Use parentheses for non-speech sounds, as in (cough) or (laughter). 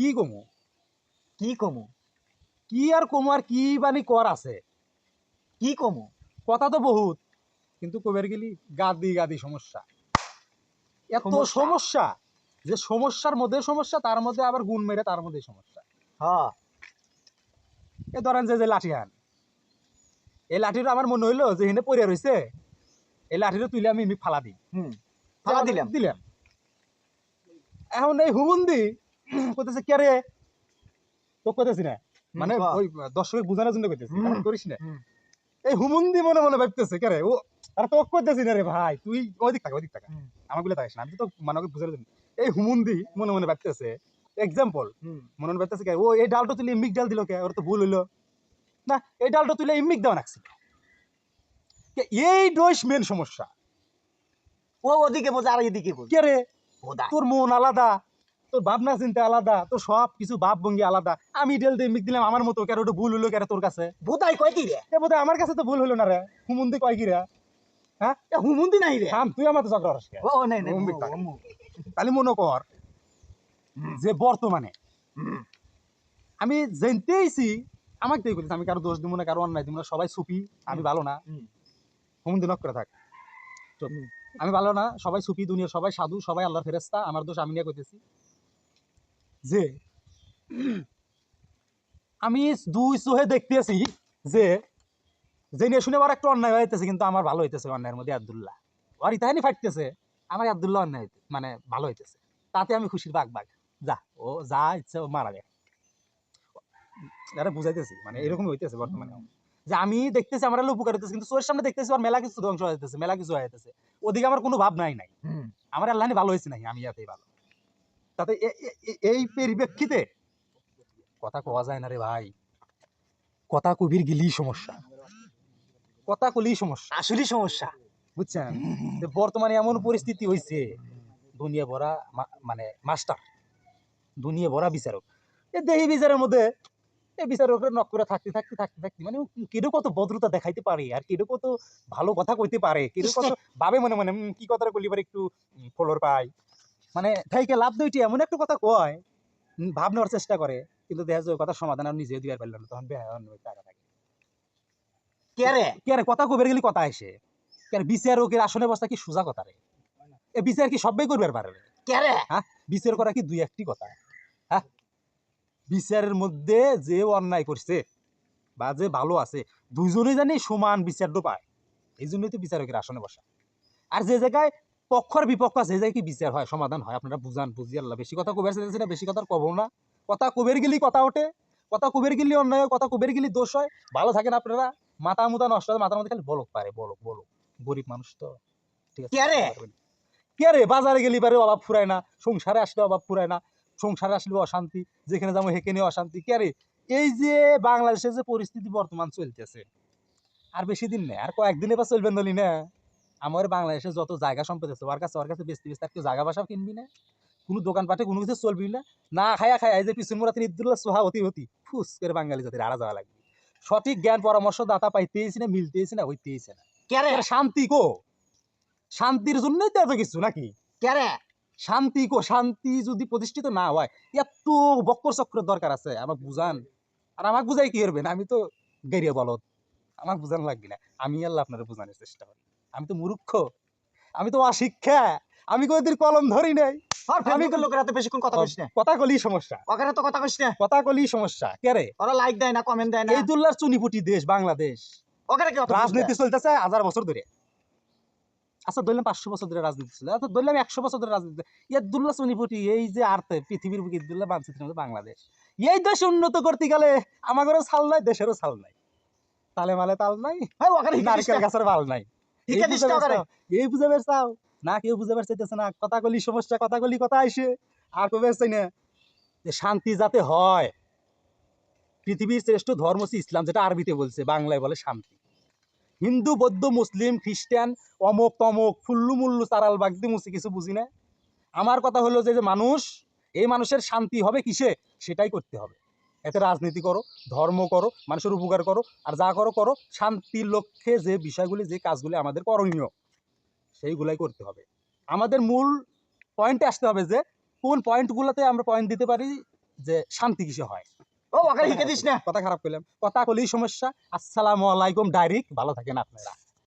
কি কমু? কি কমু? কি আর কমু আর কি বানি কর আছে? কি কমু? কথা তো বহুত কিন্তু কবের গেলি গাদি গাদি সমস্যা। এত সমস্যা? যে সমস্যার মধ্যে সমস্যা তার মধ্যে আবার গুণ মেরে তার মধ্যে সমস্যা। হ্যাঁ এ ধরেন যে যে লাঠি হান এই লাঠিটা আমার মনে হইল যে হেনে পড়ে রয়েছে এই লাঠিটা তুলে আমি ফালা দিই হুম। ফালা দিলাম। দিলাম। এখন এই হুমুন্দি (clears throat) করতেছে কে রে? তো করতেছি না। মানে ওই দর্শক বোঝানোর জন্য এমন করিস না। এই হুমুন্দি মনে মনে ভাবতেছে কে রে? ও আর তো করতেছি না রে ভাই তুই থাকা ওদিক থাকা। আমারগুলো থাকিস না আমি তো মানে ওকে বুঝানোর জন্য এই হুমুন্দি মনে মনে ভাবতেছে এক্সাম্পল মনে মনে ভাবতেছে কে ও এই ডালটা তুলে ইমিক ডাল দিল কে? ওর তো ভুল হইল। না এই ডালটা তুলে ইমিক দেওয়া কে এই ডোস মেন সমস্যা। ও ওদিকে বোঝে আর এদিকে বোঝে। কে রে? তোর মন আলাদা। তোর ভাবনা চিন্তা আলাদা তোর সব কিছু ভাব ভঙ্গি আলাদা। আমি ডেল দিয়ে মিক দিলাম আমার মতো কেন ওটা ভুল হলো কেন তোর কাছে। বোধাই কয় কি রে? এ বোধ আমার কাছে তো ভুল হলো না রে। হুমুন্দি কয় কি রে? হ্যাঁ? এ হুমুন্দি নাই রে? থাম তুই আমার তো ঝগড়া হস ও নাই নাই। তাহলে মনে কর যে বর্তমানে আমি জানতেইছি আমাকে বলিস আমি কারও দোষ দিব না কারও অন্যায় দিব না সবাই সুপি আমি ভালো না। হুম। হুমুন্দি নক করে থাক। আমি ভালো না সবাই সুপি দুনিয়ার সবাই সাধু সবাই আল্লাহর ফেরেস্তা আমার দোষ আমি নিয়ে কইতেছি। যে আমি দুই চোহে দেখতেছি যে জেনে শুনে আবার একটা অন্যায় হইতেছে কিন্তু আমার ভালো হইতেছে অন্যায়ের মধ্যে আব্দুল্লাহ। আর ইতাহানি ফাটতেছে আমার আব্দুল্লাহ অন্যায় মানে ভালো হইতেছে। তাতে আমি খুশির বাঘ বাঘ। যা ও যা ইচ্ছে ও মারা যায়। বুঝাইতেছি মানে এরকম হইতেছে বর্তমানে। যে আমি দেখতেছি আমার হলো উপকার হইতেছে কিন্তু চোরের সামনে দেখতেছি আর মেলা কিছু ধ্বংস হয়ে মেলা কিছু হয়ে ওদিকে আমার কোনো ভাব নাই। নাই আমার আল্লাহ ভালো হয়েছে নাই আমি ইয়াতেই ভালো। তাতে এ- এ- এ- এই পরিপ্রেক্ষিতে কথা কওয়া যায় না রে ভাই। কথা কবির গিলি সমস্যা। কথা কলি সমস্যা। আসলেই সমস্যা। বুঝছেন? বর্তমানে এমন পরিস্থিতি হয়েছে দুনিয়া ভরা মানে মাস্টার দুনিয়া ভরা বিচারক। এ দেহি বিচারের মধ্যে এই বিচারকের নক করে থাকতে থাকতে থাকতে থাকতে মানে কেডো কত ভদ্রতা দেখাইতে পারে আর কেডো কত ভালো কথা কইতে পারে কেডো কত (laughs) ভাবে মনে মনে কি কথাটা কইলি পারে একটু ফলোর পাই? মানে থাইকে লাভ দুইটি এমন একটা কথা কয় উম, ভাব নেওয়ার চেষ্টা করে কিন্তু দেখা যায় কথার সমাধান আর নিজে দিবার পারল না তখন টাকা থাকে। কে রে? কে রে? কথা কইবার গেলে কথা আসে কে রে বিচারকের আসনে বসা কি সোজা কথা রে? এ বিচার কি সবাই করবার পারে রে? কে রে? বিচার করা কি দুই একটি কথা? হ্যাঁ? বিচারের মধ্যে যে অন্যায় করছে বা যে ভালো আছে দুইজনে জানি সমান বিচারটা পায়। এই জন্যই তো বিচারকের আসনে বসা। আর যে জায়গায় পক্ষর বিপক্ষ আছে যে কি বিচার হয় সমাধান হয় আপনারা বুঝান বুঝি আল্লাহ বেশি কথা কবের চাইতেছি না বেশি কথা কব না। কথা কবের গেলি কথা ওঠে কথা কবের গেলি অন্যায় কথা কবের গেলি দোষ হয়। ভালো থাকেন আপনারা মাথা মুতা নষ্ট হয় মাথার মধ্যে খালি বলক পারে বলক বলক। গরিব মানুষ তো ঠিক আছে? কে রে? বাজারে গেলি পারে অভাব ফুরায় না সংসারে আসলে অভাব ফুরায় না সংসারে আসলে অশান্তি যেখানে যাব সেখানে অশান্তি। কে রে? এই যে বাংলাদেশের যে পরিস্থিতি বর্তমান চলতেছে আর বেশি দিন নেই আর কয়েকদিনে বা চলবেন বলি না। আমার বাংলাদেশে যত জায়গা সম্পদ আছে, ওর কাছে ওর কাছে বেচতে বেচতে আর কেউ জায়গা বাসাও কিনবি না। কোনো দোকানপাটে কোনো কিছু চলবি না। না খায়া খায়া এই যে পিছন মুরাতে ঈদুল্লাহ সোহা হতি হতি ফুস করে বাঙালি জাতির আড়া যাওয়া লাগবে। সঠিক জ্ঞান পরামর্শ দাতা পাইতেইছি না, মিলতেইছি না, হইতেইছে না। কে রে এর শান্তি কো? শান্তির জন্যই তো এত কিছু নাকি? কে রে শান্তি কো? শান্তি যদি প্রতিষ্ঠিত না হয়, এত বক্কর চক্রের দরকার আছে, আমাকে বুঝান। আর আমাকে বুঝাই কি করবেন আমি তো গেরিয়া বলত আমাকে বুঝান লাগবে না। আমি আল্লাহ আপনারা বোঝানোর চেষ্টা করি। আমি তো মূর্খ। আমি তো অশিক্ষা। আমি কোনদিন কলম ধরি নাই। আর ফেসবুকের লোকের হাতে বেশিক্ষণ কথা কইস না। কথা কলি সমস্যা। ওখানে তো কথা কইস না। কথা কলি সমস্যা। কে রে? ওরা লাইক দেয় না কমেন্ট দেয় না। এই দুল্লার চুনিপুটি দেশ বাংলাদেশ। ওখানে রাজনীতি চলতেছে হাজার বছর ধরে। আচ্ছা ধরলাম পাঁচশো বছর ধরে রাজনীতি ছিল আচ্ছা ধরলাম একশো বছর ধরে রাজনীতি ইয়াদুল্লাহ সনিপুটি এই যে আর্থে পৃথিবীর বুকে ইদুল্লাহ মানচিত্রের মধ্যে বাংলাদেশ। এই দেশ উন্নত করতে গেলে আমাদেরও ছাল নাই দেশেরও ছাল নাই। তালে মালে তাল নাই। নারকেল গাছের ভালো নাই। এই হিকে দিস না কেউ বুঝাবার চাইতেছে না। কথা কলি সমস্যা কথা কলি কথা আইসে। আর কবে চাই না যে শান্তি যাতে হয়। পৃথিবীর শ্রেষ্ঠ ধর্ম হচ্ছে ইসলাম যেটা আরবিতে বলছে বাংলায় বলে শান্তি। হিন্দু বৌদ্ধ মুসলিম খ্রিস্টান অমক তমক ফুল্লু মুল্লু চারাল বাগদি মুসি কিছু বুঝি না। আমার কথা হলো যে মানুষ এই মানুষের শান্তি হবে কিসে? সেটাই করতে হবে। এতে রাজনীতি করো ধর্ম করো মানুষের উপকার করো আর যা করো করো শান্তির লক্ষ্যে যে বিষয়গুলি যে কাজগুলি আমাদের করণীয় সেইগুলাই করতে হবে। আমাদের মূল পয়েন্টে আসতে হবে যে কোন পয়েন্টগুলোতে আমরা পয়েন্ট দিতে পারি যে শান্তি কিসে হয়। ও ওখানে শিখে দিস না। কথা খারাপ করলাম কথা কলেই সমস্যা। আসসালামু আলাইকুম ডাইরেক্ট। ভালো থাকেন আপনারা।